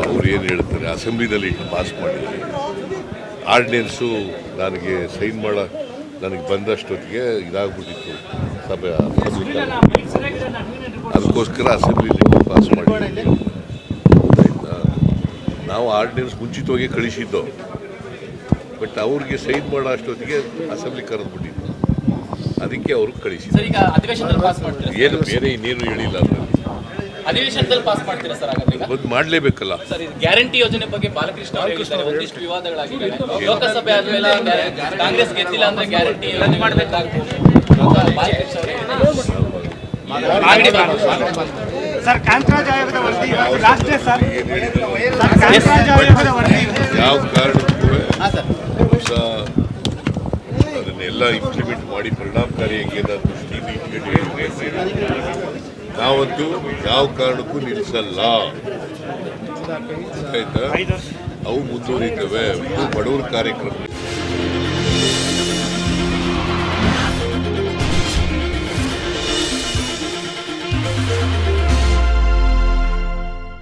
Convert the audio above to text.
ಅವ್ರು ಏನು ಹೇಳ್ತಾರೆ? ಅಸೆಂಬ್ಲಿನಲ್ಲಿ ಪಾಸ್ ಮಾಡಿ ಆರ್ಡಿನೆನ್ಸು ನನಗೆ ಸೈನ್ ಮಾಡೋ ನನಗೆ ಬಂದಷ್ಟೊತ್ತಿಗೆ ಇದಾಗ್ಬಿಟ್ಟಿತ್ತು ಸಭೆ ಅದಕ್ಕೋಸ್ಕರ ಅಸೆಂಬ್ಲಿಲಿ ಪಾಸ್ ಮಾಡಿ ಆಯ್ತಾ? ನಾವು ಆರ್ಡಿನೆನ್ಸ್ ಮುಂಚಿತವಾಗಿ ಕಳಿಸಿದ್ದು. ಬಟ್ ಅವ್ರಿಗೆ ಸೈನ್ ಮಾಡೋ ಅಷ್ಟೊತ್ತಿಗೆ ಅಸೆಂಬ್ಲಿ ಕರೆದ್ಬಿಟ್ಟಿದ್ದು. ಅದಕ್ಕೆ ಅವರು ಕಳಿಸಿದ್ದು. ಏನು ಬೇರೆ ಇನ್ನೇನು ಹೇಳಿಲ್ಲ ಅದರಲ್ಲಿ. ಅಧಿವೇಶನದಲ್ಲಿ ಪಾಸ್ ಮಾಡ್ತೀರಾ ಸರ್ ಹಾಗಾದ್ರೆ ಮಾಡಲೇಬೇಕಲ್ಲ. ಸರ್ ಇದು ಗ್ಯಾರಂಟಿ ಯೋಜನೆ ಬಗ್ಗೆ ಬಾಲಕೃಷ್ಣ ಅವರು ಹೇಳಿದ್ದಾರೆ. ಒಂದಿಷ್ಟು ವಿವಾದಗಳಾಗಿವೆ ಲೋಕಸಭೆ ಆದ್ಮೇಲೆ ಕಾಂಗ್ರೆಸ್ ಗೆದ್ದಿಲ್ಲ ಅಂದ್ರೆ ಗ್ಯಾರಂಟಿ ಯೋಜನೆ ಮಾಡಬೇಕಾಗ್ತದೆ. ಸರ್ ಕಾಂತರಾಜ್ ಆಯೋಗದ ವರದಿ ರಾಷ್ಟ್ರೀಯ ಸರ್. ಕಾಂತರಾಜ್ ಆಯೋಗದ ವರದಿ ಯಾವ ಕಾರಣಕ್ಕೂ ಅದನ್ನೆಲ್ಲ ಇಂಪ್ಲಿಮೆಂಟ್ ಮಾಡಿ ಪರಿಣಾಮಕಾರಿಯಾಗಿ ಏನಾದ್ರು ಸ್ಕೀಮ್ ನಾವಂತೂ ಯಾವ ಕಾರಣಕ್ಕೂ ನಿಲ್ಲಿಸಲ್ಲ. ಆಯ್ತಾ? ಅವು ಮುಂದುವರಿತವೆ. ಬಡವರ ಕಾರ್ಯಕ್ರಮ.